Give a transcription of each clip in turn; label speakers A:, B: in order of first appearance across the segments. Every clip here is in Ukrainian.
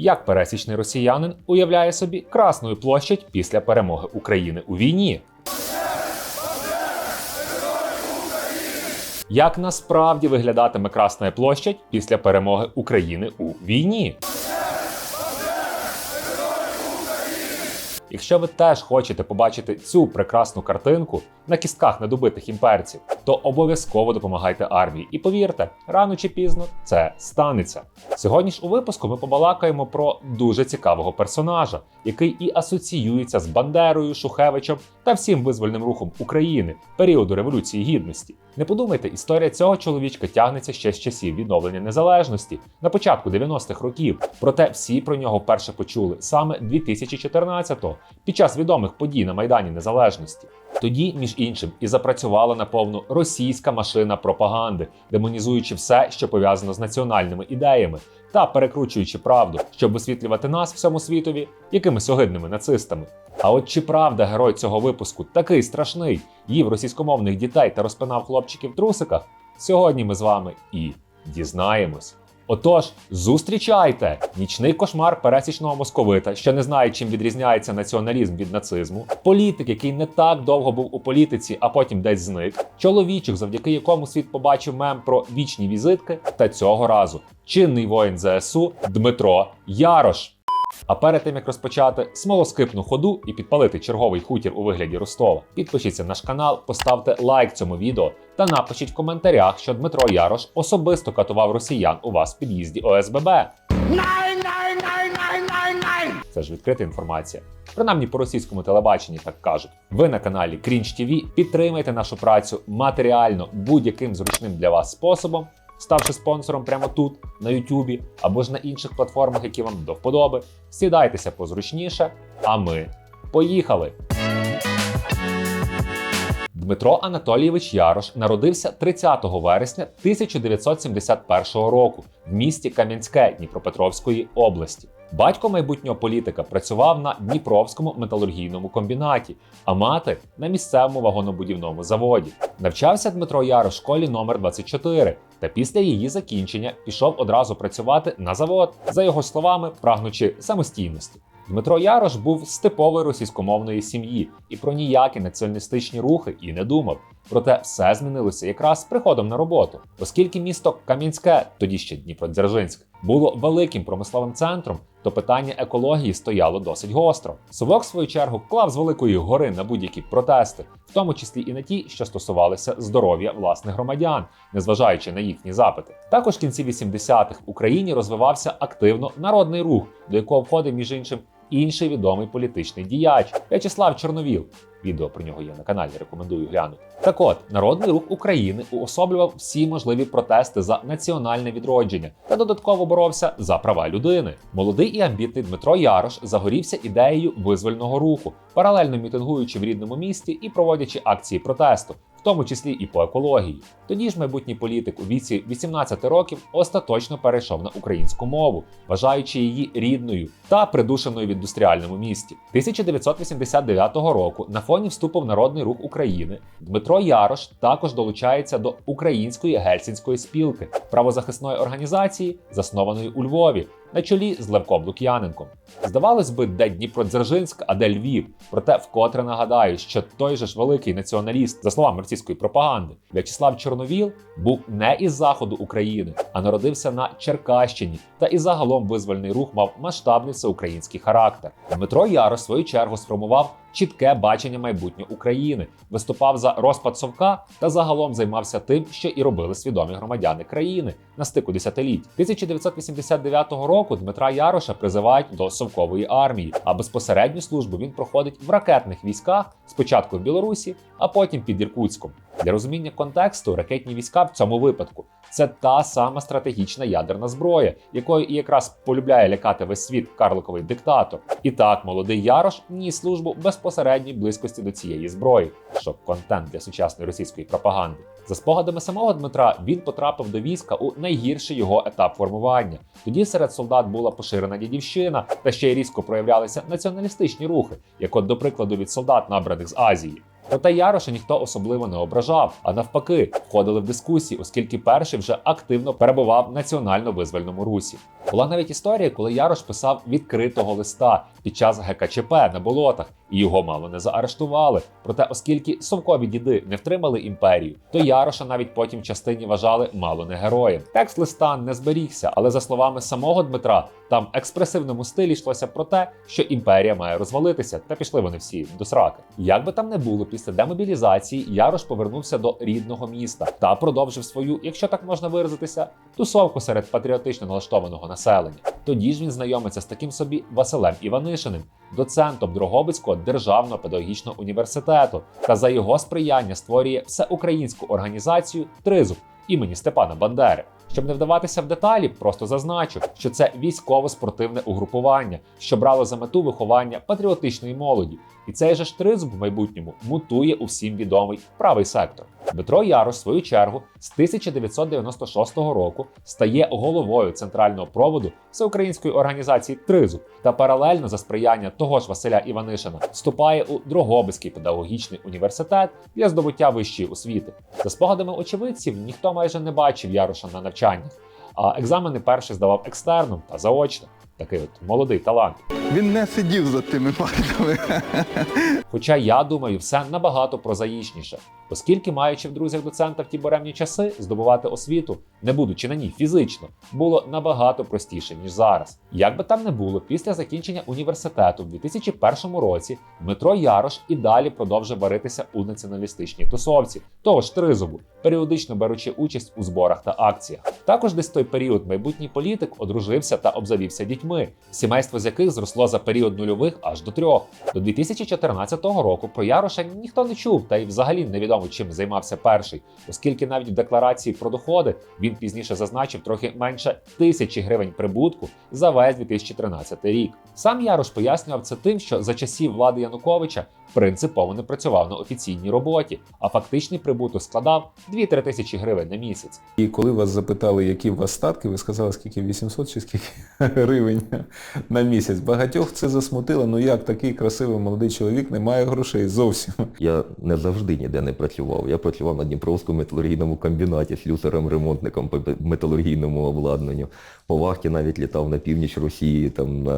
A: Як пересічний росіянин уявляє собі Красну площадь після перемоги України у війні? Як насправді виглядатиме Красна площадь після перемоги України у війні? Якщо ви теж хочете побачити цю прекрасну картинку на кістках недобитих імперців, то обов'язково допомагайте армії. І повірте, рано чи пізно це станеться. Сьогодні ж у випуску ми побалакаємо про дуже цікавого персонажа, який і асоціюється з Бандерою, Шухевичем та всім визвольним рухом України періоду Революції Гідності. Не подумайте, історія цього чоловічка тягнеться ще з часів відновлення незалежності на початку 90-х років. Проте всі про нього вперше почули саме 2014-го, під час відомих подій на Майдані Незалежності. Тоді, між іншим, і запрацювала наповну російська машина пропаганди, демонізуючи все, що пов'язано з національними ідеями, та перекручуючи правду, щоб висвітлювати нас всьому світові якимись огидними нацистами. А от чи правда герой цього випуску такий страшний, їв російськомовних дітей та розпинав хлопчиків в трусиках? Сьогодні ми з вами і дізнаємось. Отож, зустрічайте нічний кошмар пересічного московита, що не знає, чим відрізняється націоналізм від нацизму, політик, який не так довго був у політиці, а потім десь зник, чоловічок, завдяки якому світ побачив мем про вічні візитки, та цього разу чинний воїн ЗСУ Дмитро Ярош. А перед тим як розпочати смолоскипну ходу і підпалити черговий хутір у вигляді Ростова, підпишіться на наш канал, поставте лайк цьому відео та напишіть в коментарях, що Дмитро Ярош особисто катував росіян у вас в під'їзді ОСББ. Це ж відкрита інформація. Принаймні по російському телебаченні так кажуть. Ви на каналі Крінч ТВ підтримайте нашу працю матеріально будь-яким зручним для вас способом, ставши спонсором прямо тут, на Ютубі або ж на інших платформах, які вам до вподоби. Сідайтеся позручніше, а ми поїхали! Дмитро Анатолійович Ярош народився 30 вересня 1971 року в місті Кам'янське Дніпропетровської області. Батько майбутнього політика працював на Дніпровському металургійному комбінаті, а мати на місцевому вагонобудівному заводі. Навчався Дмитро Ярош в школі номер 24 та після її закінчення пішов одразу працювати на завод, за його словами, прагнучи самостійності. Дмитро Ярош був з типової російськомовної сім'ї і про ніякі націоналістичні рухи і не думав. Проте все змінилося якраз приходом на роботу, оскільки місто Кам'янське, тоді ще Дніпродзержинськ, було великим промисловим центром, то питання екології стояло досить гостро. Совок, в свою чергу, клав з великої гори на будь-які протести, в тому числі і на ті, що стосувалися здоров'я власних громадян, незважаючи на їхні запити. Також в кінці 80-х в Україні розвивався активно народний рух, до якого входив між іншим інший відомий політичний діяч В'ячеслав Чорновіл. Відео про нього є на каналі, рекомендую глянути. Так от, народний рух України уособлював всі можливі протести за національне відродження та додатково боровся за права людини. Молодий і амбітний Дмитро Ярош загорівся ідеєю визвольного руху, паралельно мітингуючи в рідному місті і проводячи акції протесту. В тому числі і по екології. Тоді ж майбутній політик у віці 18 років остаточно перейшов на українську мову, вважаючи її рідною та придушеною в індустріальному місті. 1989 року на фоні вступу в народний рух України Дмитро Ярош також долучається до української гельсінської спілки правозахисної організації, заснованої у Львові. На чолі з Левком Лук'яненком. Здавалось би, де Дніпродзержинськ, а де Львів. Проте вкотре нагадаю, що той же ж великий націоналіст, за словами російської пропаганди, В'ячеслав Чорновіл був не із заходу України, а народився на Черкащині. Та і загалом визвольний рух мав масштабний всеукраїнський характер. Дмитро Яро в свою чергу сформував чітке бачення майбутнього України, виступав за розпад совка та загалом займався тим, що і робили свідомі громадяни країни на стику десятиліть. 1989 року Дмитра Яроша призивають до совкової армії, а безпосередню службу він проходить в ракетних військах спочатку в Білорусі, а потім під Іркутськом. Для розуміння контексту ракетні війська в цьому випадку це та сама стратегічна ядерна зброя, якою і якраз полюбляє лякати весь світ карликовий диктатор. І так, молодий Ярош ніс службу безпосередній близькості до цієї зброї, що контент для сучасної російської пропаганди. За спогадами самого Дмитра, він потрапив до війська у найгірший його етап формування. Тоді серед солдат була поширена дідівщина, та ще й різко проявлялися націоналістичні рухи, як от, до прикладу, від солдат, набраних з Азії. Проте Яроша ніхто особливо не ображав, а навпаки, входили в дискусії, оскільки перший вже активно перебував в національно-визвольному русі. Була навіть історія, коли Ярош писав відкритого листа під час ГКЧП на болотах, його мало не заарештували. Проте, оскільки совкові діди не втримали імперію, то Яроша навіть потім частині вважали мало не героєм. Текст листа не зберігся, але за словами самого Дмитра, там в експресивному стилі йшлося про те, що імперія має розвалитися, та пішли вони всі до сраки. Як би там не було, після демобілізації Ярош повернувся до рідного міста та продовжив свою, якщо так можна виразитися, тусовку серед патріотично налаштованого населення. Тоді ж він знайомиться з таким собі Василем Іванишиним, доцентом Дрогобицького державного педагогічного університету, та за його сприяння створює всеукраїнську організацію Тризуб імені Степана Бандери. Щоб не вдаватися в деталі, просто зазначу, що це військово-спортивне угрупування, що брало за мету виховання патріотичної молоді. І цей же ж тризуб в майбутньому мутує усім відомий правий сектор. Дмитро Ярош, в свою чергу, з 1996 року стає головою центрального проводу всеукраїнської організації Тризуб та паралельно за сприяння того ж Василя Іванишина вступає у Дрогобицький педагогічний університет для здобуття вищої освіти. За спогадами очевидців, ніхто майже не бачив Яроша на навчаннях, а екзамени перший здавав екстерном та заочно. Такий от молодий талант.
B: Він не сидів за тими партами.
A: Хоча я думаю, все набагато прозаїчніше, оскільки, маючи в друзях доцента в ті буремні часи, здобувати освіту, не будучи на ній фізично, було набагато простіше ніж зараз. Як би там не було, після закінчення університету в 2001 році Дмитро Ярош і далі продовжив варитися у націоналістичній тусовці, того ж тризубу, періодично беручи участь у зборах та акціях. Також десь той період майбутній політик одружився та обзавівся дітьми, сімейство з яких зросло за період нульових аж до трьох. До 2014 року про Яроша ніхто не чув, та й взагалі невідомо чим займався перший, оскільки навіть в декларації про доходи він пізніше зазначив трохи менше тисячі гривень прибутку за весь 2013 рік. Сам Ярош пояснював це тим, що за часів влади Януковича принципово не працював на офіційній роботі, а фактичний прибуток складав 2-3 тисячі гривень на місяць.
C: І коли вас запитали, які у вас статки, ви сказали, скільки 800 чи скільки гривень на місяць. Багатьох це засмутило. Ну як такий красивий молодий чоловік не має грошей зовсім.
D: Я не завжди ніде не працював. Я працював на Дніпровському металургійному комбінаті слюсарем-ремонтником по металургійному обладнанню. По вахті навіть літав на північ Росії, там на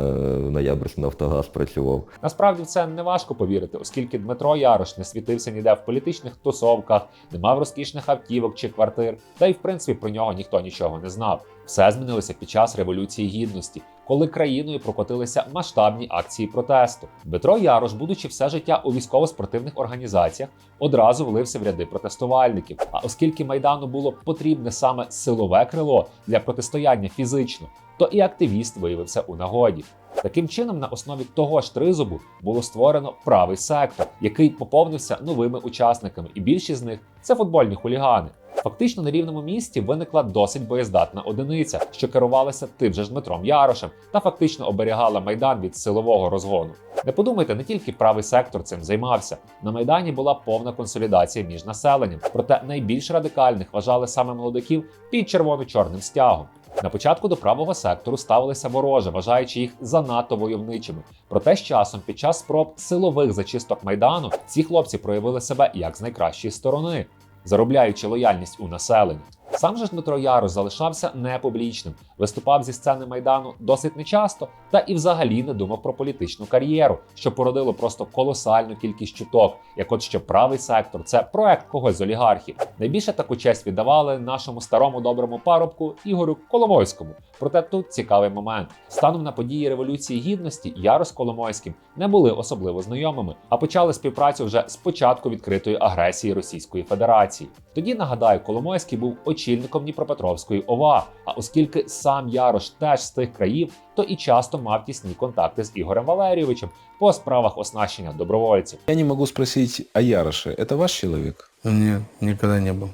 D: Ноябрьськ Нафтогаз працював.
A: Насправді в це не важко повірити, оскільки Дмитро Ярош не світився ніде в політичних тусовках, не мав розкішних автівок чи квартир, та й в принципі про нього ніхто нічого не знав. Все змінилося під час революції гідності, коли країною прокотилися масштабні акції протесту. Дмитро Ярош, будучи все життя у військово-спортивних організаціях, одразу влився в ряди протестувальників. А оскільки майдану було потрібне саме силове крило для протистояння фізично, то і активіст виявився у нагоді. Таким чином, на основі того ж тризубу було створено правий сектор, який поповнився новими учасниками, і більшість з них це футбольні хулігани. Фактично на рівному місці виникла досить боєздатна одиниця, що керувалася тим же ж Дмитром Ярошем та фактично оберігала майдан від силового розгону. Не подумайте, не тільки правий сектор цим займався. На майдані була повна консолідація між населенням, проте найбільш радикальних вважали саме молодиків під червоно-чорним стягом. На початку до правого сектору ставилися вороже, вважаючи їх занадто войовничими. Проте з часом, під час спроб силових зачисток майдану, ці хлопці проявили себе як з найкращої сторони, заробляючи лояльність у населенні. Сам же Дмитро Ярош залишався непублічним, виступав зі сцени майдану досить нечасто та і взагалі не думав про політичну кар'єру, що породило просто колосальну кількість чуток, як от що правий сектор це проект когось з олігархів. Найбільше таку честь віддавали нашому старому доброму парубку Ігорю Коломойському. Проте тут цікавий момент. Станом на події Революції Гідності Ярош з Коломойським не були особливо знайомими, а почали співпрацю вже з початку відкритої агресії Російської Федерації. Тоді нагадаю, Коломойський був очільником Дніпропетровської ОВА. А оскільки сам Ярош теж з тих країв, то і часто мав тісні контакти з Ігорем Валерійовичем по справах оснащення добровольців.
C: Я не могу спросить о Яроше. Это ваш человек?
E: Нет, никогда не был.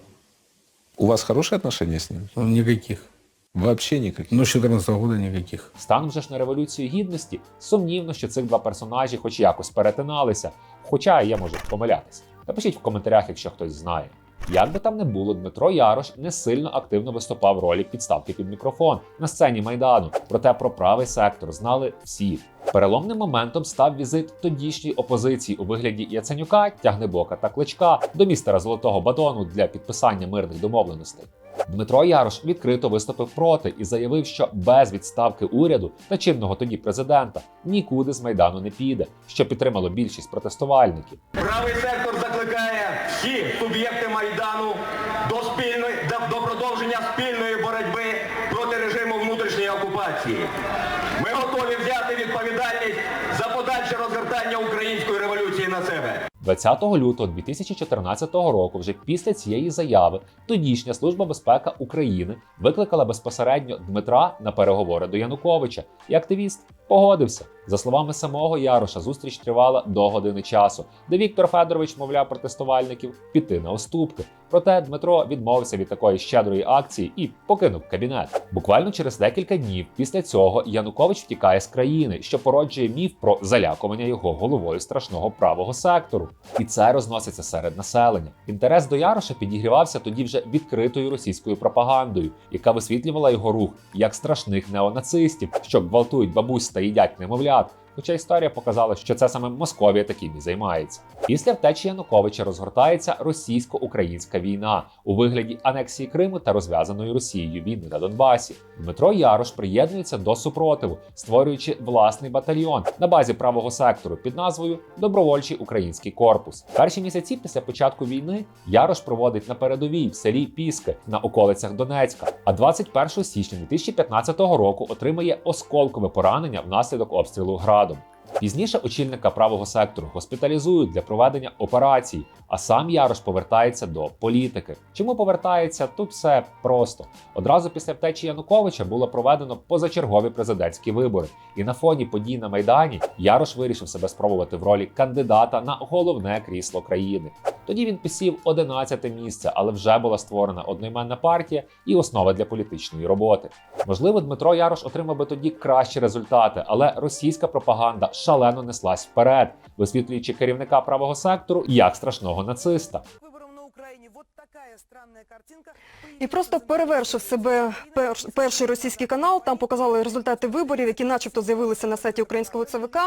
C: У вас хорошие отношения с ним?
E: Ну, Никаких.
C: Вообще никаких.
E: Ну, с 14 года никаких.
A: Станом же ж на революцію гідності сумнівно, що цих два персонажі хоч якось перетиналися, хоча я можу помилятися. Напишіть в коментарях, якщо хтось знає. Як би там не було, Дмитро Ярош не сильно активно виступав в ролі підставки під мікрофон на сцені майдану. Проте про правий сектор знали всі. Переломним моментом став візит тодішньої опозиції у вигляді Яценюка, Тягнебока та Кличка до містера Золотого Батону для підписання мирних домовленостей. Дмитро Ярош відкрито виступив проти і заявив, що без відставки уряду та чинного тоді президента нікуди з майдану не піде, що підтримало більшість протестувальників.
F: Правий сектор закликає всі суб'єкти майдану до спільної до, до продовження спільної боротьби проти режиму внутрішньої окупації. Ми готові взяти відповідальність за подальше розгортання української революції на себе.
A: 20 лютого 2014 року, вже після цієї заяви, тодішня служба безпеки України викликала безпосередньо Дмитра на переговори до Януковича, і активіст погодився. За словами самого Яроша, зустріч тривала до години часу, де Віктор Федорович мовляв протестувальників піти на уступки. Проте Дмитро відмовився від такої щедрої акції і покинув кабінет. Буквально через декілька днів після цього Янукович втікає з країни, що породжує міф про залякування його головою страшного правого сектору. І це розноситься серед населення. Інтерес до Яроша підігрівався тоді вже відкритою російською пропагандою, яка висвітлювала його рух як страшних неонацистів, що гвалтують бабусь та їдять немовлят. Хоча історія показала, що це саме Московія таким і займається. Після втечі Януковича розгортається російсько-українська війна у вигляді анексії Криму та розв'язаної Росією війни на Донбасі. Дмитро Ярош приєднується до супротиву, створюючи власний батальйон на базі правого сектору під назвою Добровольчий український корпус. Перші місяці після початку війни Ярош проводить на передовій в селі Піски на околицях Донецька. А 21 січня 2015 року отримає осколкове поранення внаслідок обстрілу градом. Пізніше очільника правого сектору госпіталізують для проведення операцій, а сам Ярош повертається до політики. Чому повертається? Тут все просто. Одразу після втечі Януковича було проведено позачергові президентські вибори, і на фоні подій на майдані Ярош вирішив себе спробувати в ролі кандидата на головне крісло країни. Тоді він посів 11 місце, але вже була створена одноіменна партія і основа для політичної роботи. Можливо, Дмитро Ярош отримав би тоді кращі результати, але російська пропаганда шалено неслась вперед, висвітлюючи керівника правого сектору як страшного нациста.
G: Вибором на Україні, Вот.
H: І просто перевершив себе перш- перший російський канал. Там показали результати виборів, які начебто з'явилися на сайті українського ЦВК.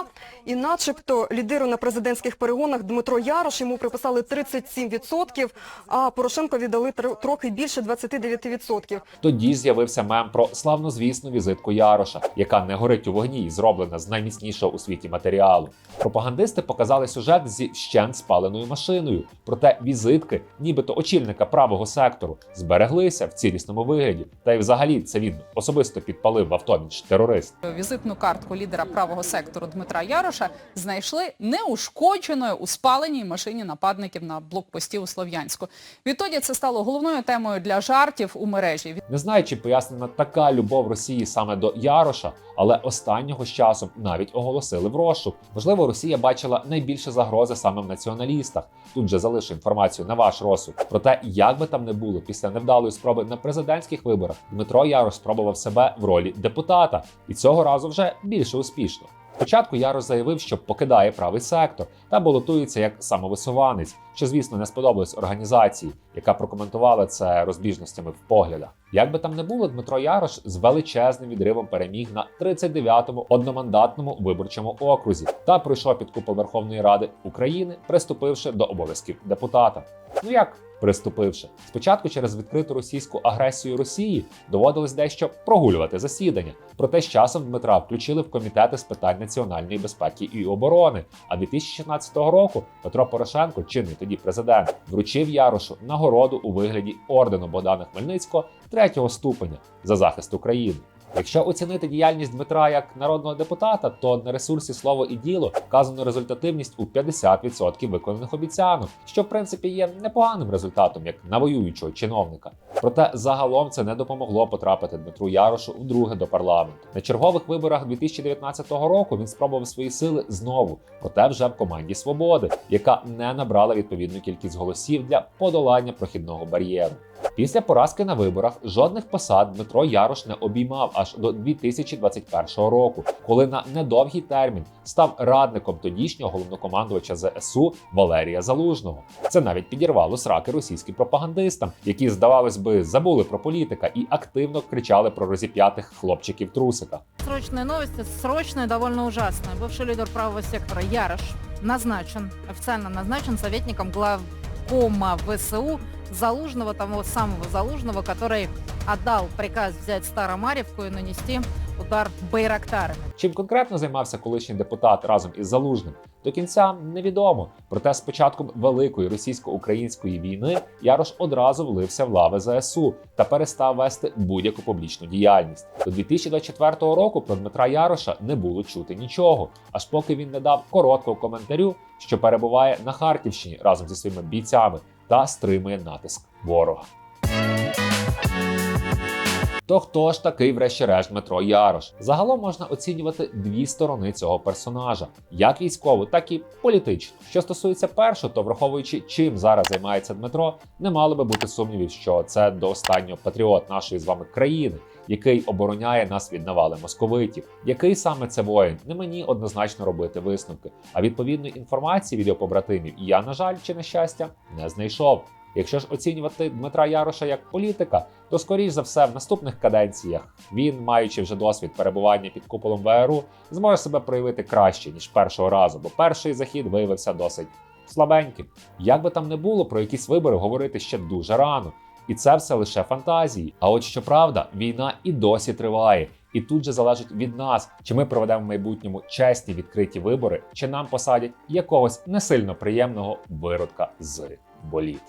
H: І начебто лідеру на президентських перегонах Дмитро Ярош йому приписали 37%, а Порошенко віддали трохи більше 29%.
A: Тоді з'явився мем про славнозвісну візитку Яроша, яка не горить у вогні і зроблена з найміцнішого у світі матеріалу. Пропагандисти показали сюжет зі вщент спаленою машиною. Проте візитки, нібито очільника правого сектору, збереглися в цілісному вигляді. Та й взагалі це він особисто підпалив в авто, терорист.
I: Візитну картку лідера правого сектору Дмитра Яроша знайшли неушкодженою у спаленій машині нападників на блокпості у Слов'янську. Відтоді це стало головною темою для жартів у мережі.
A: Не знаю, чи пояснена така любов Росії саме до Яроша, але останнього з часом навіть оголосили в розшук. Можливо, Росія бачила найбільше загрози саме в націоналістах. Тут же залишу інформацію на ваш розсуд. Проте, як би там не було, після невдалої спроби на президентських виборах Дмитро Ярош спробував себе в ролі депутата, і цього разу вже більше успішно. Спочатку Ярош заявив, що покидає правий сектор та балотується як самовисуванець, що, звісно, не сподобалось організації, яка прокоментувала це розбіжностями в поглядах. Як би там не було, Дмитро Ярош з величезним відривом переміг на 39-му одномандатному виборчому окрузі та пройшов під купол Верховної Ради України, приступивши до обов'язків депутата. Ну як приступивши? Спочатку через відкриту російську агресію Росії доводилось дещо прогулювати засідання. Проте з часом Дмитра включили в комітети з питань національної безпеки і оборони. А 2016 року Петро Порошенко, чинний тоді президент, вручив Ярошу нагороду у вигляді ордену Богдана Хмельницького третього ступеня за захист України. Якщо оцінити діяльність Дмитра як народного депутата, то на ресурсі слово і діло вказано результативність у 50% виконаних обіцянок, що в принципі є непоганим результатом як на воюючого чиновника. Проте загалом це не допомогло потрапити Дмитру Ярошу вдруге до парламенту. На чергових виборах 2019 року він спробував свої сили знову, проте вже в команді Свободи, яка не набрала відповідну кількість голосів для подолання прохідного бар'єру. Після поразки на виборах жодних посад Дмитро Ярош не обіймав аж до 2021 року, коли на недовгий термін став радником тодішнього головнокомандувача ЗСУ Валерія Залужного. Це навіть підірвало сраки російським пропагандистам, які, здавалось би, забули про політика і активно кричали про розіп'ятих хлопчиків трусика.
J: Срочные новости, срочные, довольно ужасные. Бывший лидер правого сектора Ярош назначен, официально назначен советником главкома ВСУ Залужного, того самого Залужного, который отдал приказ взять Старомаревку и нанести удар Байрактарами.
A: Чим конкретно займався колишній депутат разом із Залужним, до кінця невідомо. Проте з початком великої російсько-української війни Ярош одразу влився в лави ЗСУ та перестав вести будь-яку публічну діяльність. До 2024 року про Дмитра Яроша не було чути нічого, аж поки він не дав короткого коментарю, що перебуває на Харківщині разом зі своїми бійцями та стримує натиск ворога. То хто ж такий, врешті-решт, Дмитро Ярош? Загалом можна оцінювати дві сторони цього персонажа: як військову, так і політичну. Що стосується першого, то враховуючи, чим зараз займається Дмитро, не мало би бути сумнівів, що це до останнього патріот нашої з вами країни, який обороняє нас від навали московитів. Який саме це воїн, не мені однозначно робити висновки. А відповідної інформації від його побратимів я, на жаль, чи на щастя, не знайшов. Якщо ж оцінювати Дмитра Яроша як політика, то скоріш за все в наступних каденціях він, маючи вже досвід перебування під куполом ВРУ, зможе себе проявити краще ніж першого разу, бо перший захід виявився досить слабеньким. Як би там не було, про якісь вибори говорити ще дуже рано. І це все лише фантазії. А от щоправда, війна і досі триває. І тут же залежить від нас, чи ми проведемо в майбутньому чесні відкриті вибори, чи нам посадять якогось не сильно приємного виродка з боліт.